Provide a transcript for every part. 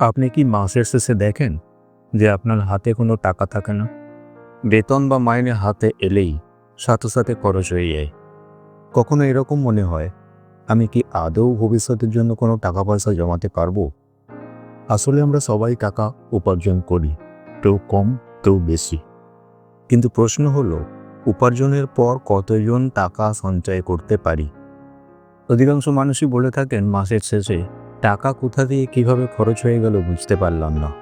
আপনি কি মাসের শেষে দেখেন যে আপনার হাতে কোনো টাকা থাকে না? বেতন বা মাইনে হাতে এলেই সাথে সাথে খরচ হয়ে যায়। কখনো এরকম মনে হয়, আমি কি আদৌ ভবিষ্যতের জন্য কোনো টাকা পয়সা জমাতে পারব? আসলে আমরা সবাই টাকা উপার্জন করি, কেউ কম, কেউ বেশি। কিন্তু প্রশ্ন হলো, উপার্জনের পর কতজন টাকা সঞ্চয় করতে পারি? অধিকাংশ মানুষই বলে থাকেন, মাসের শেষে টাকা কোথা দিয়ে কীভাবে খরচ হয়ে গেল বুঝতে পারলাম না।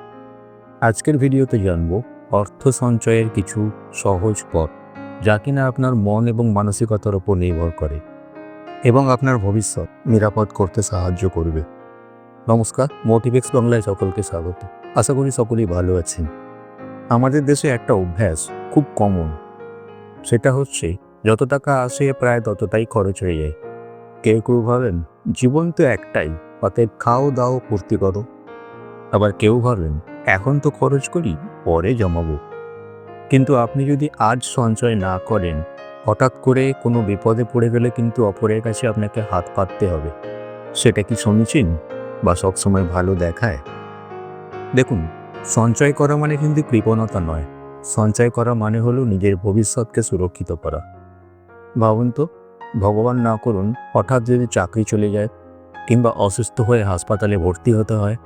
আজকের ভিডিওতে জানব, অর্থ সঞ্চয়ের কিছু সহজ পথ, যা কিনা আপনার মন এবং মানসিকতার উপর নির্ভর করে এবং আপনার ভবিষ্যৎ নিরাপদ করতে সাহায্য করবে। নমস্কার মোটিভেক্স বাংলায় সকলকে স্বাগত। আশা করি সকলেই ভালো আছেন। আমাদের দেশে একটা অভ্যাস খুব কমন সেটা হচ্ছে যত টাকা আসে প্রায় ততটাই খরচ হয়ে যায়। কেউ কেউ ভাবেন, জীবন তো একটাই। অতএব খাও, দাও, ফুর্তি করো। আবার কেউ ভাবেন, এখন তো খরচ করি, পরে জমাবো। কিন্তু আপনি যদি আজ সঞ্চয় না করেন, হঠাৎ করে কোনো বিপদে পড়ে গেলে কিন্তু অপরের কাছে আপনাকে হাত পাততে হবে। সেটা কি সমীচীন বা সবসময় ভালো দেখায়? দেখুন, সঞ্চয় করা মানে কিন্তু কৃপণতা নয়। সঞ্চয় করা মানে হলো নিজের ভবিষ্যৎকে সুরক্ষিত করা। ভাবুন তো, ভগবান না করুন, হঠাৎ যদি চাকরি চলে যায় কিংবা অসুস্থ হয়ে হাসপাতালে ভর্তি হতে হয়,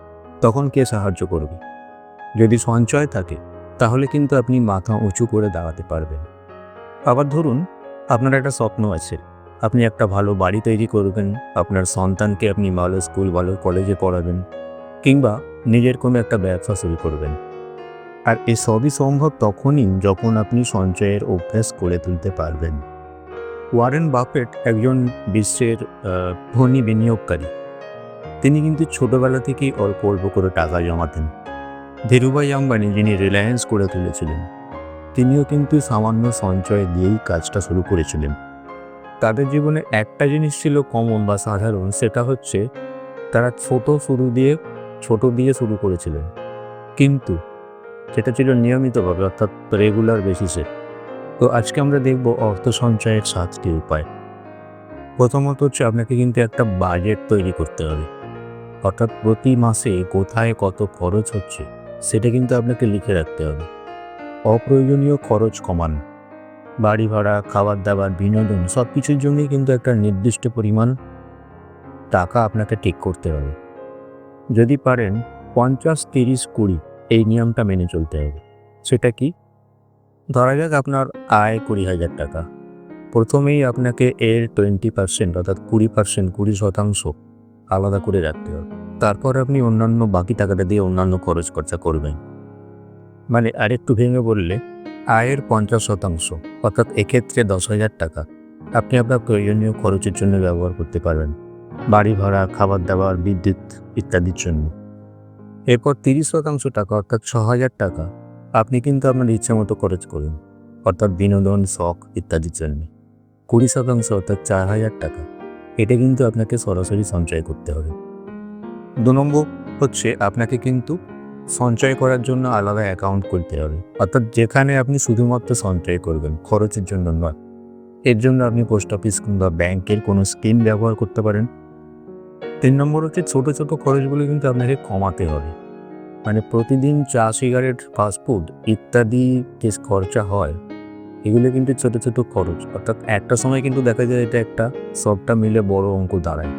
তখন কে সাহায্য করবে? যদি সঞ্চয় থাকে, তাহলে কিন্তু আপনি মাথা উঁচু করে দাঁড়াতে পারবেন। আবার ধরুন, আপনার একটা স্বপ্ন আছে। আপনি একটা ভালো বাড়ি তৈরি করবেন, আপনার সন্তানকে আপনি ভালো স্কুল, ভালো কলেজে পড়াবেন, কিংবা নিজের কোনো একটা ব্যবসা শুরু করবেন। আর এ সবই সম্ভব তখনই যখন আপনি সঞ্চয়ের অভ্যাস করে তুলতে পারবেন। ওয়ারেন বাফেট একজন বিশ্বের ধনী বিনিয়োগকারী। তিনি কিন্তু ছোটবেলা থেকেই অল্প অল্প করে টাকা জমাতেন। ধীরুভাই আম্বানি যিনি রিলায়েন্স করে তুলেছিলেন, তিনিও কিন্তু সামান্য সঞ্চয় দিয়েই কাজটা শুরু করেছিলেন। তাদের জীবনে একটা জিনিস ছিল কমন বা সাধারণ, সেটা হচ্ছে তারা ছোট শুরু দিয়ে, ছোট দিয়ে শুরু করেছিলেন। কিন্তু সেটা ছিল নিয়মিতভাবে, অর্থাৎ রেগুলার বেসিসে তো আজকে আমরা দেখব অর্থ সঞ্চয়ের সাতটি উপায়। প্রথমত হচ্ছে আপনাকে কিন্তু একটা বাজেট তৈরি করতে হবে। অর্থাৎ প্রতি মাসে কোথায় কত খরচ হচ্ছে সেটা কিন্তু আপনাকে লিখে রাখতে হবে। অপ্রয়োজনীয় খরচ কমান, বাড়ি ভাড়া খাবার দাবার বিনোদন সব কিছুর জন্যই কিন্তু একটা নির্দিষ্ট পরিমাণ টাকা আপনাকে ঠিক করতে হবে। যদি পারেন পঞ্চাশ, তিরিশ, কুড়ি এই নিয়মটা মেনে চলতে হবে। সেটা কি? ধরা যাক আপনার আয় কুড়ি হাজার টাকা। প্রথমেই আপনাকে এর টোয়েন্টি পার্সেন্ট অর্থাৎ কুড়ি পার্সেন্ট কুড়ি শতাংশ আলাদা করে রাখতে হবে। তারপর আপনি অন্যান্য বাকি টাকাটা দিয়ে অন্যান্য খরচ খরচা করবেন। মানে আরেকটু ভেঙে বললে, আয়ের পঞ্চাশ শতাংশ অর্থাৎ এক্ষেত্রে দশ হাজার টাকা আপনি আপনার প্রয়োজনীয় খরচের জন্য ব্যবহার করতে পারবেন। বাড়ি ভাড়া, খাবার দাবার, বিদ্যুৎ ইত্যাদির জন্য। এরপর তিরিশ শতাংশ টাকা অর্থাৎ ছ হাজার টাকা আপনি কিন্তু আপনার ইচ্ছে মতো খরচ করুন। অর্থাৎ বিনোদন, শখ ইত্যাদির জন্য কুড়ি শতাংশ অর্থাৎ চার হাজার টাকা। এটা কিন্তু আপনাকে সরাসরি সঞ্চয় করতে হবে। দু নম্বর হচ্ছে আপনাকে কিন্তু সঞ্চয় করার জন্য আলাদা অ্যাকাউন্ট করতে হবে। অর্থাৎ যেখানে আপনি শুধুমাত্র সঞ্চয় করবেন, খরচের জন্য নয়। এর জন্য আপনি পোস্ট অফিস কিংবা ব্যাংকের কোনো স্কিম ব্যবহার করতে পারেন। তিন নম্বর হচ্ছে ছোটো ছোটো খরচগুলো কিন্তু আপনাকে কমাতে হবে। মানে প্রতিদিন চা, সিগারেট ফাস্টফুড ইত্যাদি যে খরচা হয়, এগুলো কিন্তু ছোটো ছোটো খরচ। অর্থাৎ একটা সময় কিন্তু দেখা যায় এটা একটা সবটা মিলে বড় অঙ্ক দাঁড়ায়।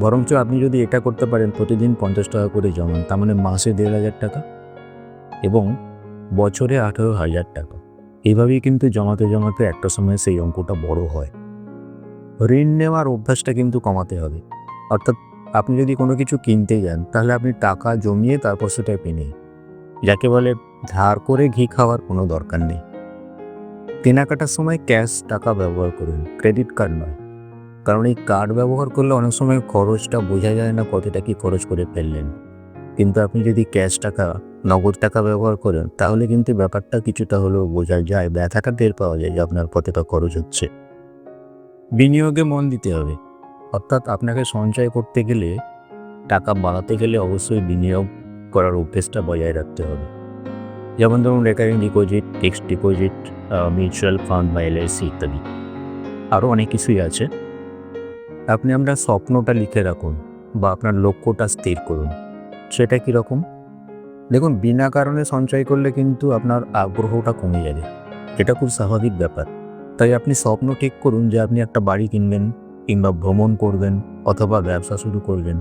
বরঞ্চ আপনি যদি এটা করতে পারেন, প্রতিদিন পঞ্চাশ টাকা করে জমান, তার মানে মাসে দেড় হাজার টাকা এবং বছরে আঠেরো হাজার টাকা। এভাবেই কিন্তু জমাতে জমাতে একটা সময় সেই অঙ্কটা বড় হয়। ঋণ নেওয়ার অভ্যাসটা কিন্তু কমাতে হবে। অর্থাৎ আপনি যদি কোনো কিছু কিনতে যান, তাহলে আপনি টাকা জমিয়ে তারপর সেটা কিনে যাকে বলে ধার করে ঘি খাওয়ার কোনো দরকার নেই। কেনাকাটার সময় ক্যাশ টাকা ব্যবহার করুন, ক্রেডিট কার্ড নয়। কারণ এই কার্ড ব্যবহার করলে অনেক সময় খরচটা বোঝা যায় না কতটা কি খরচ করে ফেললেন। কিন্তু আপনি যদি ক্যাশ টাকা, নগদ টাকা ব্যবহার করেন, তাহলে কিন্তু ব্যাপারটা কিছুটা হলেও বোঝা যায়, ব্যথাটা টের পাওয়া যায় যে আপনার কতটা খরচ হচ্ছে। বিনিয়োগে মন দিতে হবে। অর্থাৎ আপনাকে সঞ্চয় করতে গেলে, টাকা বাড়াতে গেলে অবশ্যই বিনিয়োগ করার অভ্যেসটা বজায় রাখতে হবে। যেমন ধরুন recurring deposit fixed deposit mutual fund বা এলআইসি ইত্যাদি। আরও অনেক কিছুই আছে। আপনি আপনার স্বপ্নটা লিখে রাখুন বা আপনার লক্ষ্যটা স্থির করুন। সেটা কীরকম দেখুন, বিনা কারণে সঞ্চয় করলে কিন্তু আপনার আগ্রহটা কমে যাবে। এটা খুব স্বাভাবিক ব্যাপার। তাই আপনি স্বপ্ন ঠিক করুন যে আপনি একটা বাড়ি কিনবেন কিংবা ভ্রমণ করবেন অথবা ব্যবসা শুরু করবেন,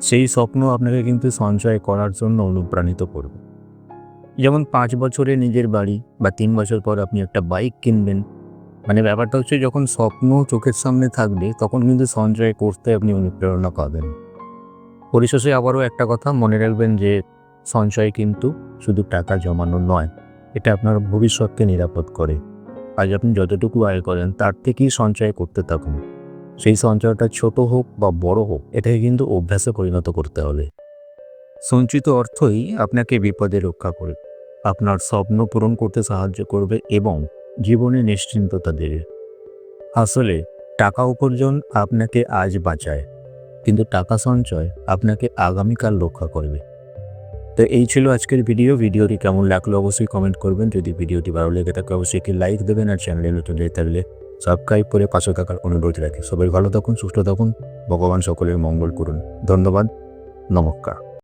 সেই স্বপ্ন আপনাকে কিন্তু সঞ্চয় করার জন্য অনুপ্রাণিত করবে। যেমন পাঁচ বছরে নিজের বাড়ি বা তিন বছর পর আপনি একটা বাইক কিনবেন মানে ব্যাপারটা হচ্ছে যখন স্বপ্ন চোখের সামনে থাকবে, তখন কিন্তু সঞ্চয় করতে আপনি অনুপ্রেরণা পাবেন। পরিশেষে আবারও একটা কথা মনে রাখবেন যে, সঞ্চয় কিন্তু শুধু টাকা জমানো নয়, এটা আপনার ভবিষ্যৎকে নিরাপদ করে। আজ আপনি যতটুকু আয় করেন, তার থেকেই সঞ্চয় করতে থাকুন। সেই সঞ্চয়টা ছোট হোক বা বড় হোক, এটাকে কিন্তু অভ্যাসে পরিণত করতে হবে। সঞ্চিত অর্থই আপনাকে বিপদে রক্ষা করবে, আপনার স্বপ্ন পূরণ করতে সাহায্য করবে এবং জীবনে নিশ্চিন্ততা দেবে। আসলে টাকা উপার্জন আপনাকে আজ বাঁচায়, কিন্তু টাকা সঞ্চয় আপনাকে আগামীকাল রক্ষা করবে। তো এই ছিল আজকের ভিডিও, ভিডিওটি কেমন লাগল অবশ্যই কমেন্ট করবেন। যদি ভিডিওটি ভালো লেগে থাকে, অবশ্যই একটি লাইক দেবেন আর চ্যানেলে নতুন থাকলে সাবস্ক্রাইব করে পাশে থাকার অনুরোধ রাখি। সবাই ভালো থাকুন, সুস্থ থাকুন। ভগবান সকলের মঙ্গল করুন। ধন্যবাদ। নমস্কার।